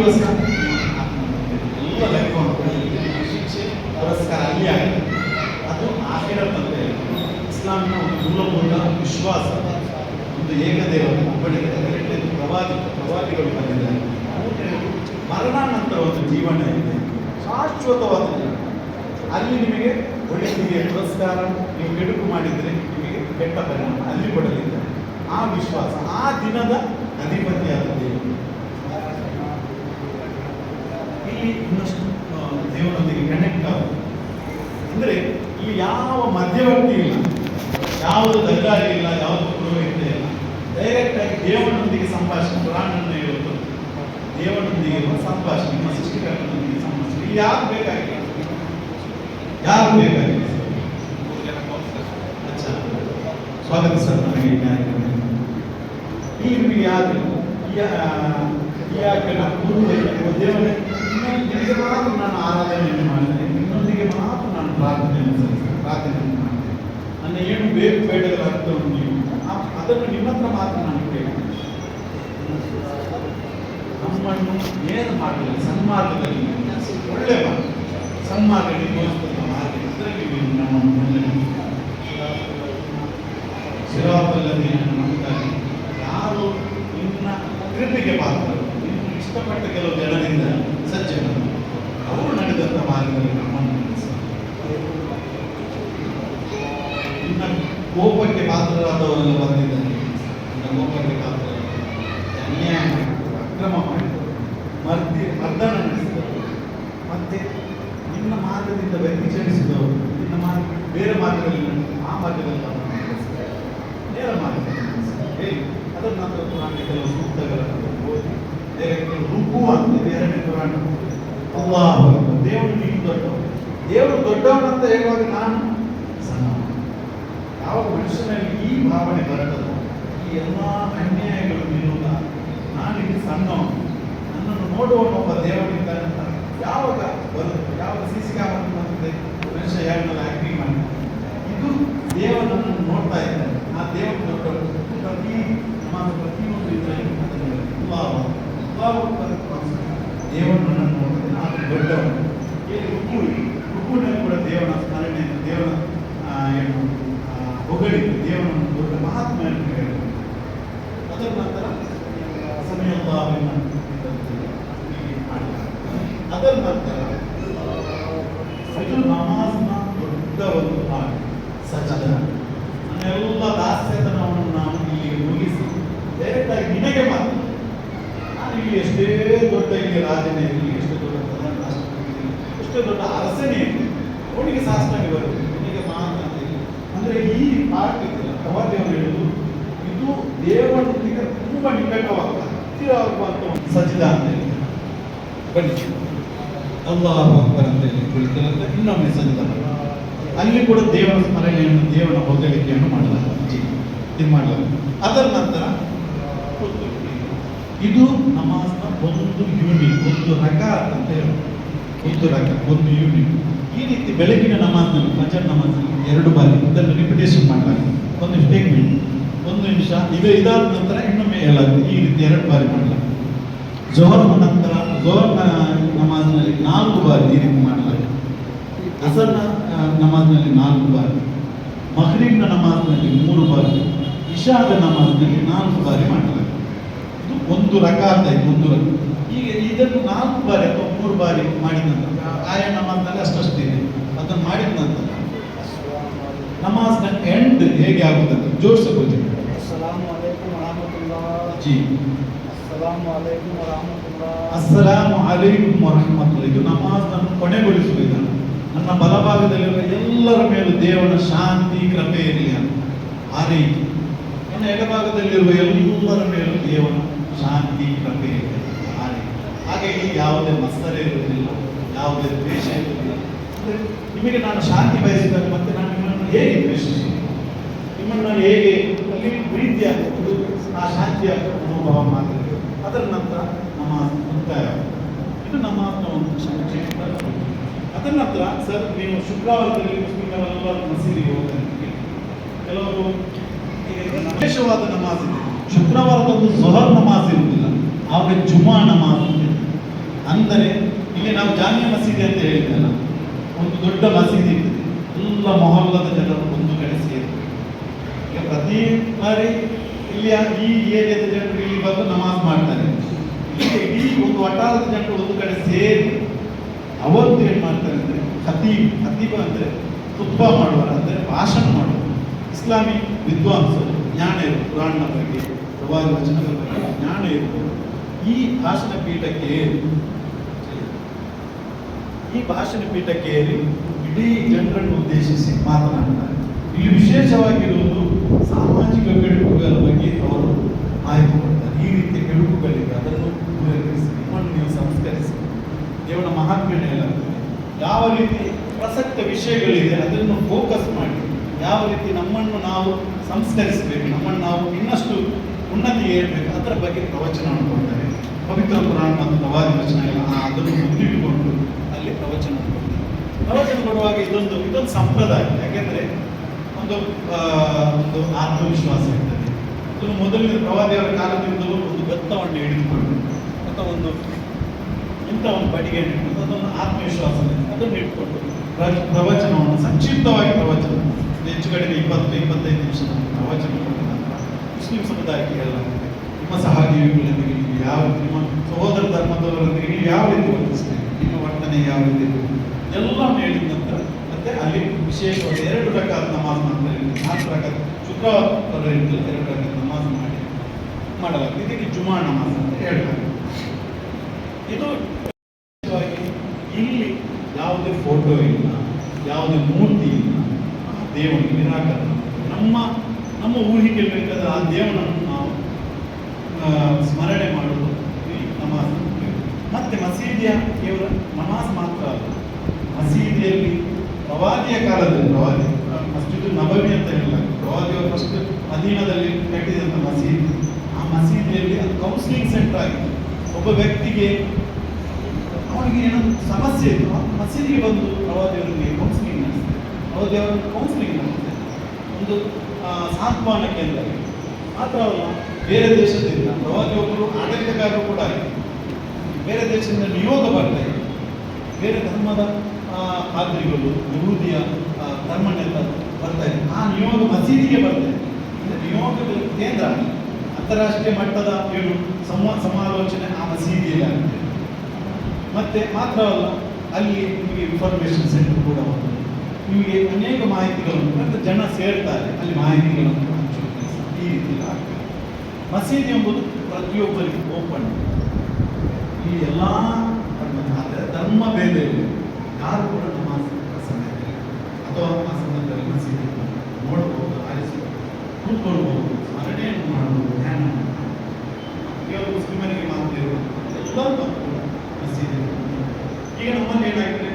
ದಿವಸ ಎಲ್ಲ ನೆನ್ಕೊಂಡು ಶಿಕ್ಷೆ ಪುರಸ್ಕಾರ ಅಲ್ಲಿ ಆಗಿದೆ ಅದು ಆಖಿರತ್ ಅಂತ ಇಸ್ಲಾಂನ ಒಂದು ಮೂಲಭೂತ ವಿಶ್ವಾಸ ಒಂದು ಏಕದೇವತೆ ಒಬ್ಬಳಿಗೆ ಪ್ರವಾದಿ ಪ್ರವಾದಿಗಳು ಬಂದಿದ್ದಾರೆ ಮೂರನೇದು ಮರಣಾನಂತರ ಒಂದು ಜೀವನ ಇದೆ ಶಾಶ್ವತವಾದ ಅಲ್ಲಿ ನಿಮಗೆ ಒಳ್ಳೆಯ ಪುರಸ್ಕಾರ ನೀವು ಕೆಡುಕು ಮಾಡಿದರೆ ನಿಮಗೆ ಕೆಟ್ಟ ಪರಿಣಾಮ ಅಲ್ಲಿ ಕೊಡಲಿದ್ದಾರೆ ಆ ವಿಶ್ವಾಸ, ಆ ದಿನದ ಅಧಿಪತಿಯಾದ ದೇವರು ಇಲ್ಲಿ ಇನ್ನಷ್ಟು ದೇವರೊಂದಿಗೆ ಕನೆಕ್ಟ್ ಆಗುತ್ತೆ ಅಂದರೆ ಇಲ್ಲಿ ಯಾವ ಮಧ್ಯವರ್ತಿ ಇಲ್ಲ. ಯಾವುದು ದರ್ಗಾರಿ ಇಲ್ಲ, ಯಾವುದು ಪುರೋಹಿತ ಇಲ್ಲ. ಡೈರೆಕ್ಟಾಗಿ ದೇವನೊಂದಿಗೆ ಸಂಭಾಷಣೆ ಪುರಾಣನ ಹೇಳುವುದು. ದೇವನೊಂದಿಗೆ ಇರುವ ಸಂಭಾಷಣೆ, ನಿಮ್ಮ ಸೃಷ್ಟಿಕರ್ತನೊಂದಿಗೆ ಸಂಭಾಷಣೆ. ಇಲ್ಲಿ ಯಾರು ಬೇಕಾಗಿಲ್ಲ? ಯಾರು ಬೇಕಾಗಿಲ್ಲ? ಸ್ವಾಗತ ಸರ್ ನನಗೆ ಈ ಕಾರ್ಯಕ್ರಮಕ್ಕೆ. ಇಲ್ಲಿ ಯಾರು ಯಾಕೆ ದೇವರೇ ನಿಮಗೆ ಮಾತ್ರ ನಾನು ಆರಾಧನೆಯನ್ನು ಮಾಡ್ತೇನೆ ನಿನ್ನೊಂದಿಗೆ ಮಾತ್ರ ನಾನು ಪ್ರಾರ್ಥನೆಯನ್ನು ಸಲ್ಲಿಸ್ತೇನೆ ಪ್ರಾರ್ಥನೆಯನ್ನು ಮಾಡ್ತೇನೆ ಏನು ಬೇಕು ಬೇಡಗಳ ಅರ್ಥವನ್ನು ನೀವು ಅದನ್ನು ನಿಮ್ಮ ಮಾತ್ರ ನಾನು ಕೇಳ್ತೇನೆ ನಮ್ಮನ್ನು ಏನು ಮಾಡಲಿಲ್ಲ ಸನ್ಮಾರ್ಗದಲ್ಲಿ ಒಳ್ಳೆ ಮಾರ್ಗ ಸನ್ಮಾರ್ಗದಲ್ಲಿ ನಮಗಾಗಿ ಯಾರು ನಿನ್ನ ಕೃಪೆಗೆ ಪಾತ್ರ ಇಷ್ಟಪಟ್ಟ ಕೆಲವು ಜನರಿಂದ ಸಜ್ಜನರು, ಅವರು ನಡೆದಂಥ ಮಾರ್ಗದಲ್ಲಿ ನಮ್ಮನ್ನು. ನಿನ್ನ ಕೋಪಕ್ಕೆ ಪಾತ್ರರಾದವರೆಲ್ಲ ಬಂದಿದ್ದಾರೆ. ಕೋಪಕ್ಕೆ ಪಾತ್ರ ಅನ್ಯಾಯ ಅಕ್ರಮ ಮಾಡಿದರು ಮರ್ದಿ, ಮರ್ದನ ನಡೆಸಿದರು. ಮತ್ತೆ ನಿನ್ನ ಮಾರ್ಗದಿಂದ ವ್ಯತಿಚಲಿಸಿದವರು ನಿನ್ನ ಮಾರ್ಗ, ಬೇರೆ ಮಾರ್ಗದಲ್ಲಿ ಆ ಮಾರ್ಗದಲ್ಲಿ ನೇರ ಮಾರ್ಗದಲ್ಲಿ ಅದನ್ನು ಮಾತ್ರ ಕೆಲವು ಸೂಕ್ತಗಳನ್ನು ಓದಿ ಬೇರೆ ಕೆಲವು ರುಕು ಅಂತ ಇದೆ ಎರಡನೇ ಪುರಾಣ ಅಲ್ಲಾಹು. ದೇವರು ನೀನು ದೊಡ್ಡವ. ದೇವರು ದೊಡ್ಡವನಂತ ಹೇಳುವಾಗ ನಾನು ಸಣ್ಣ. ಯಾವ ಮನುಷ್ಯನಲ್ಲಿ ಈ ಭಾವನೆ ಬರ್ತದೋ ಈ ಎಲ್ಲ ಅನ್ಯಾಯಗಳು ನಿಲ್ಲುವುದ ನಾನಿಲ್ಲಿ ಸಣ್ಣವನು. ನನ್ನನ್ನು ನೋಡುವನು ಒಬ್ಬ ದೇವರಿದ್ದಾನೆ ಅಂತ ಯಾವಾಗ ಬರುತ್ತೆ? ಯಾವಾಗ ಸಿ ಸಿ ಕ್ಯಾಮರಾ ಬಂದಿದೆ ಮನುಷ್ಯ ಹೇಳಲ್ಲ ಆಕ್ಟಿಂಗ್ ಮಾಡಿ. ಇದು ದೇವನನ್ನು ನೋಡ್ತಾ ಇದ್ದಾನೆ. ಆ ದೇವರು ದೊಡ್ಡವನು. ಪ್ರತಿ ನಮ್ಮ ಪ್ರತಿಯೊಂದು ಇದರಲ್ಲಿ ಅದನ್ನು. ಅಲ್ಲಾಹು ಅಕ್ಬರ್ ದೊಡ್ಡವನು ಏನು ರುಕು ರುಕುನಲ್ಲಿ ಕೂಡ ದೇವನ ಸ್ಮರಣೆ ದೇವನ ಏನು ಹೊಗಳಿ ದೇವನ ದೇವರನ್ನು ಮಹಾತ್ಮ ಎಂದು ಹೇಳಿದರು ಅದರ ನಂತರ ಸಮಯ ಅದರ ನಂತರ ಇದು ನಮಾಜ್ನ ದೊಡ್ಡ ಒಂದು ಭಾಗ. ಸಜ್ಜದ ನನ್ನೆಲ್ಲ ದಾಸ್ಯತನವನ್ನು ನಾನು ಇಲ್ಲಿ ಮುಗಿಸಿ ಡೈರೆಕ್ಟ್ ಆಗಿ ನಿನಗೆ ಮಾತ್ರ. ನಾನು ಇಲ್ಲಿ ಎಷ್ಟೇ ದೊಡ್ಡ ಇಲ್ಲಿ ರಾಜನೇ ಇರಲಿ, ಎಷ್ಟೇ ದೊಡ್ಡ ಇರಲಿ, ಎಷ್ಟೇ ದೊಡ್ಡ ಅರಸನೇ ಅವನಿಗೆ ಶಾಸನ ಬರುತ್ತೆ ಅವನಿಗೆ ಇಲ್ಲ. ಅಂದ್ರೆ ಈ ಪಾಠ ಇದೆಯಲ್ಲ ಪ್ರವಾದಿಯವರು ಹೇಳುವುದು ಇದು ದೇವರೊಂದಿಗೆ ತುಂಬಾ ನಿಕಟವಾದ ಹತ್ತಿರವಾಗುವಂತ ಒಂದು ಸಜ್ಜಿದ ಅಂತ ಹೇಳಿ ಬನ್ನಿ. ಅಕ್ಬರ್ ಅಂತ ಹೇಳಿ ಕುಳಿತರಂತೆ ಇನ್ನೊಮ್ಮೆ ಸಜ್ಜಿದ. ಅಲ್ಲಿ ಕೂಡ ದೇವರ ಸ್ಮರಣೆಯನ್ನು ದೇವರ ಹೊಗಳಿಕೆಯನ್ನು ಮಾಡಲಾಗುತ್ತೆ ಇದು ಮಾಡಲಾಗುತ್ತೆ ಅದರ ನಂತರ ಇದು ನಮಾಜ್ನ ಒಂದು ಯೂನಿಟ್ ಒಂದು ರಕಾತ್ ಅಂತ ಹೇಳಿ ರಕ ಒಂದು ಯೂನಿಟ್ ಈ ರೀತಿ ಬೆಳಗಿನ ನಮಾಜ್ನಲ್ಲಿ, ಫಜರ್ ನಮಾಜ್ನಲ್ಲಿ ಎರಡು ಬಾರಿ ಇದನ್ನು ರಿಪಿಟೇಷನ್ ಮಾಡಲಾಗುತ್ತೆ ಒಂದು ಸ್ಟೇಟ್ಮೆಂಟ್ ಒಂದು ನಿಮಿಷ. ಇದು ಇದಾದ ನಂತರ ಇನ್ನೊಮ್ಮೆ ಹೇಳಲಾಗುತ್ತೆ ಈ ರೀತಿ ಎರಡು ಬಾರಿ ಮಾಡಲಾಗಿದೆ ಜೋಹರ್ನ ನಂತರ ಜೋಹರ್ನ ನಮಾಜ್ನಲ್ಲಿ ನಾಲ್ಕು ಬಾರಿ ಈ ರೀತಿ ಮಾಡಲಾಗಿದೆ ಅಸರ್ನ ನಮಾಜ್ನಲ್ಲಿ ನಾಲ್ಕು ಬಾರಿ. ಮಹರೀಬ್ನ ನಮಾಜ್ನಲ್ಲಿ ಮೂರು ಬಾರಿ. ಇಶಾದ ನಮಾಜ್ನಲ್ಲಿ ನಾಲ್ಕು ಬಾರಿ ಮಾಡಲಾಗಿದೆ ಇದು ಒಂದು ರಕಾತ್ ಒಂದು ರಕ ಈಗ ಇದನ್ನು ನಾಲ್ಕು ಬಾರಿ ಅಥವಾ ಮೂರು ಬಾರಿ ಮಾಡಿದ ಆಯಣ್ಣ ಆಯನ ಮಾತಲ್ಲಿ ಅಷ್ಟಷ್ಟಿದೆ ಅದನ್ನು ಮಾಡಿದ ನಂತರ ನಮಾಜ್ನ ಎಂಡ್ ಹೇಗೆ ಆಗುತ್ತದೆ ಜೋಡಿಸಬಹುದು ಜಿ. ಅಸ್ಸಲಾಮು ಅಲೈಕುಂ ವರಹಮತುಲ್ಲ. ಇದು ನಮಾಜ್ನನ್ನು ಕೊನೆಗೊಳಿಸುವುದನ್ನು ನನ್ನ ಬಲಭಾಗದಲ್ಲಿರುವ ಎಲ್ಲರ ಮೇಲೂ ದೇವರ ಶಾಂತಿ ಕೃಪೆ ಇರಲಿ ಅಂತ. ಆ ರೀತಿ. ನನ್ನ ಎಡಭಾಗದಲ್ಲಿರುವ ಎಲ್ಲರ ಮೇಲೂ ದೇವನ ಶಾಂತಿ ಕೃಪೆ ಇರಲಿ. ಹಾಗೆ ಇಲ್ಲಿ ಯಾವುದೇ ಮಸ್ತರ ಇರುವುದಿಲ್ಲ, ಯಾವುದೇ ದ್ವೇಷ ಇರುವುದಿಲ್ಲ. ಅಂದರೆ ನಿಮಗೆ ನಾನು ಶಾಂತಿ ಬಯಸಿದಾಗ ಮತ್ತೆ ನಾನು ನಿಮ್ಮನ್ನು ಹೇಗೆ ದ್ವೇಷಿಸಿ ನಿಮ್ಮನ್ನು ನಾನು ಹೇಗೆ ಅಲ್ಲಿ ಪ್ರೀತಿಯ ಒಂದು ಆ ಶಾಂತಿಯ ಅನುಭವ ಮಾಡಿದೆ ಅದರ ನಂತರ ನಮ್ಮ ಮುಕ್ತಾಯ. ಇದು ನಮ್ಮ ಒಂದು ಸಂಕ್ಷಿಪ್ತ ಅದರ ನಂತರ ಸರ್, ನೀವು ಶುಕ್ರವಾರದಲ್ಲಿ ಮುಸ್ಲಿಮರೆಲ್ಲ ಮಸೀದಿಗೆ ಹೋಗಬೇಕು ಕೆಲವರು ವಿಶೇಷವಾದ ನಮಾಜ್ ಇದೆ. ಶುಕ್ರವಾರದಂದು ಜೊಹರ್ ನಮಾಜ್ ಇರುವುದಿಲ್ಲ. ಆಮೇಲೆ ಜುಮಾ ನಮಾಜ್. ಅಂದರೆ, ಇಲ್ಲಿ ನಾವು ಜಾಮಿಯ ಮಸೀದಿ ಅಂತ ಹೇಳಿದ್ದಲ್ಲ ಒಂದು ದೊಡ್ಡ ಮಸೀದಿ ಇದೆ. ಎಲ್ಲ ಮೊಹಲ್ಲದ ಜನರು ಒಂದು ಕಡೆ ಸೇರಿ. ಈಗ ಪ್ರತಿ ಬಾರಿ ಇಲ್ಲಿ ಈ ಏರಿಯಾದ ಜನರು ಇಲ್ಲಿ ಬಂದು ನಮಾಜ್ ಮಾಡ್ತಾರೆ. ಇಡೀ ಒಂದು ವಟಾರದ ಜನರು ಒಂದು ಕಡೆ ಸೇರಿ, ಅವತ್ತು ಏನು ಮಾಡ್ತಾರೆ ಅಂದರೆ, ಖತೀಬ್, ಖತೀಬ ಅಂದರೆ ತುಪ್ಪ ಮಾಡುವರು ಅಂದರೆ ಭಾಷಣ ಮಾಡುವರು ಇಸ್ಲಾಮಿ ವಿದ್ವಾಂಸರು ಜ್ಞಾನ ಇರು ಪುರಾಣನ ಬಗ್ಗೆ, ಪ್ರವಾದಿ ವಚನಗಳ ಬಗ್ಗೆ ಜ್ಞಾನ ಇರು ಈ ಭಾಷಣ ಪೀಠಕ್ಕೆ ಈ ಭಾಷಣ ಪೀಠಕ್ಕೆ ಏರಿ ಇಡೀ ಜನರನ್ನು ಉದ್ದೇಶಿಸಿ ಮಾತನಾಡುತ್ತಾರೆ ಇಲ್ಲಿ ವಿಶೇಷವಾಗಿರುವುದು ಸಾಮಾಜಿಕ ಕೆಡುಕುಗಳ ಬಗ್ಗೆ ಅವರು ಕೊಡ್ತಾರೆ ಈ ರೀತಿಯ ಕೆಡುಕುಗಳಿವೆ, ಅದನ್ನು ದೂರೀಕರಿಸಿ ನಿಮ್ಮನ್ನು ನೀವು ಸಂಸ್ಕರಿಸಿ. ದೇವರ ಮಹಾತ್ಮೆ ಯಾವ ರೀತಿ ಪ್ರಸಕ್ತ ವಿಷಯಗಳಿದೆ, ಅದನ್ನು ಫೋಕಸ್ ಮಾಡಿ, ಯಾವ ರೀತಿ ನಮ್ಮನ್ನು ನಾವು ಸಂಸ್ಕರಿಸಬೇಕು, ನಮ್ಮನ್ನು ನಾವು ಇನ್ನಷ್ಟು ಉನ್ನತಿಗೆ ಏರಬೇಕು, ಅದರ ಬಗ್ಗೆ ಪ್ರವಚನವನ್ನು ಕೊಡ್ತಾರೆ ಪವಿತ್ರ ಪುರಾಣ ಮತ್ತು ಪ್ರವಾದಿ ವಚನಗಳ ಆ ಅದನ್ನು ಮುಂದಿಟ್ಟುಕೊಂಡು ಅಲ್ಲಿ ಪ್ರವಚನ ಪ್ರವಚನ ಕೊಡುವಾಗ ಇದೊಂದು ಇದೊಂದು ಸಂಪ್ರದಾಯ. ಯಾಕೆಂದ್ರೆ ಒಂದು ಒಂದು ಆತ್ಮವಿಶ್ವಾಸ ಇರ್ತದೆ. ಅದನ್ನು ಮೊದಲಿನ ಪ್ರವಾದಿಯವರ ಕಾಲದಿಂದಲೂ ಒಂದು ಬೆತ್ತವನ್ನು ಹಿಡಿದುಕೊಂಡು ಅಥವಾ ಒಂದು ಇಂಥ ಒಂದು ಬಡಿಗೆ ಇಟ್ಕೊಂಡು ಅದೊಂದು ಆತ್ಮವಿಶ್ವಾಸ ಅದನ್ನು ಇಟ್ಕೊಂಡು ಪ್ರ- ಪ್ರವಚನವನ್ನು, ಸಂಕ್ಷಿಪ್ತವಾಗಿ ಪ್ರವಚನ. ಹೆಚ್ಚು ಕಡಿಮೆ ಇಪ್ಪತ್ತು, ಇಪ್ಪತ್ತೈದು ನಿಮಿಷದ ಪ್ರವಚನ ಮುಸ್ಲಿಂ ಸಮುದಾಯಕ್ಕೆ ಹೇಳಲಾಗಿದೆ ನಿಮ್ಮ ಸಹಜೀವಿಗಳೊಂದಿಗೆ ನೀವು ಯಾವ ನಿಮ್ಮ ಸಹೋದರ ಧರ್ಮದವರೊಂದಿಗೆ ನೀವು ಯಾವ ರೀತಿ ವರ್ತಿಸ್ತೀರಿ ನಿಮ್ಮ ವರ್ತನೆ ಯಾವ ರೀತಿ ಎಲ್ಲ ಹೇಳಿದ ನಂತರ ಮತ್ತೆ ಅಲ್ಲಿ ವಿಶೇಷವಾಗಿ ಎರಡು ರಕಾದ ನಮಾಜ್ ಮಾಡ್ತಾರೆ. ನಾಲ್ಕು ರಕಾದ ಶುಕ್ರವಾರ ಎರಡು ರಕಾದ ನಮಾಜ್ ಮಾಡಿ ಮಾಡಲಾಗ್ತದೆ. ಇದಕ್ಕೆ ಜುಮಾ ನಮಾಜ್ ಅಂತ ಹೇಳ್ತಾರೆ. ಇದು ಇಲ್ಲಿ ಯಾವುದೇ ಫೋಟೋ ಇಲ್ಲ ಯಾವುದೇ ಮೂರ್ತಿ ಇಲ್ಲ ದೇವನಿಗೆ ನಿರಾಕರಣ ನಮ್ಮ ನಮ್ಮ ಊಹಿಗೆ ಬೇಕಾದ ಆ ಆ, ಸ್ಮರಣೆ ಮಾಡುವುದು ನಮಾಜ್ ಮತ್ತೆ ಮಸೀದಿಯ ಕೇವಲ ನಮಾಜ್ ಮಾತ್ರ ಅಲ್ಲ, ಮಸೀದಿಯಲ್ಲಿ ಪ್ರವಾದಿಯ ಕಾಲದಲ್ಲಿ, ಪ್ರವಾದಿ ಮಸ್ಜಿದ್ ನಬವಿ ಅಂತ ಹೇಳಿಲ್ಲ ಪ್ರವಾದಿಯವರು ಫಸ್ಟ್ ಅಧೀನದಲ್ಲಿ ಕಟ್ಟಿದಂಥ ಮಸೀದಿ. ಆ ಮಸೀದಿಯಲ್ಲಿ ಅದು ಕೌನ್ಸಿಲಿಂಗ್ ಸೆಂಟರ್ ಆಗಿದೆ. ಒಬ್ಬ ವ್ಯಕ್ತಿಗೆ ಅವನಿಗೆ ಏನೊಂದು ಸಮಸ್ಯೆ ಇತ್ತು. ಮಸೀದಿಗೆ ಬಂದು ಪ್ರವಾದಿಯವರಿಗೆ ಕೌನ್ಸಿಲಿಂಗ್ ನಡೆಸ್ತಾರೆ ಪ್ರವಾದಿಯವರು ಕೌನ್ಸಿಲಿಂಗ್ ನಡೆಸ್ತಾರೆ ಒಂದು ಸಾಂತ್ವನ ಕೇಂದ್ರ. ಮಾತ್ರ ಅಲ್ಲ ಬೇರೆ ದೇಶದಿಂದ ಪ್ರವಾದಿಯೊಬ್ಬರು ಆಡಳಿತಗಾರರು ಕೂಡ ಬೇರೆ ದೇಶದಿಂದ ನಿಯೋಗ ಬರ್ತಾ ಇದೆ. ಬೇರೆ ಧರ್ಮದ ಪಾದ್ರಿಗಳು ಯಹೂದಿಯ ಧರ್ಮ ಧರ್ಮನೆಲ್ಲ ಬರ್ತಾ ಇದೆ. ಆ ನಿಯೋಗ ಮಸೀದಿಗೆ ಬರ್ತಾ ಇದೆ. ನಿಯೋಗದ ಕೇಂದ್ರ ಅಂತಾರಾಷ್ಟ್ರೀಯ ಮಟ್ಟದ ಏನು ಸಂವಾದ ಸಮಾಲೋಚನೆ ಆ ಮಸೀದಿಯಲ್ಲಿ ಆಗುತ್ತೆ ಮತ್ತೆ ಮಾತ್ರ ಅಲ್ಲ ನಿಮಗೆ ಇನ್ಫಾರ್ಮೇಶನ್ ಸೆಂಟರ್ ಕೂಡ ಬರ್ತದೆ ನಿಮಗೆ ಅನೇಕ ಮಾಹಿತಿಗಳು, ಮತ್ತು ಜನ ಸೇರ್ತಾರೆ ಅಲ್ಲಿ ಮಾಹಿತಿಗಳನ್ನು. ಮಸೀದಿ ಎಂಬುದು ಪ್ರತಿಯೊಬ್ಬರಿಗೂ ಓಪನ್ ಈ ಎಲ್ಲ ಧರ್ಮ ಬೇರೆ ಇದೆ ಯಾರು ಕೂಡ ನಮಾಜ್ ಸಮಯದಲ್ಲಿ ಅಥವಾ ಆ ಸಮಯದಲ್ಲಿ ಮಸೀದಿ ನೋಡಬಹುದು ಆರಿಸಬಹುದು ಕೂತ್ಕೊಳ್ಬಹುದು ಸ್ಮರಣೆಯನ್ನು ಮಾಡಬಹುದು ಧ್ಯಾನ ಕೇವಲ ಮುಸ್ಲಿಮರಿಗೆ ಮಾತ್ರ ಎಲ್ಲರೂ ಮಸೀದಿ ಈಗ ನಮ್ಮಲ್ಲಿ ಏನಾಗಿದೆ?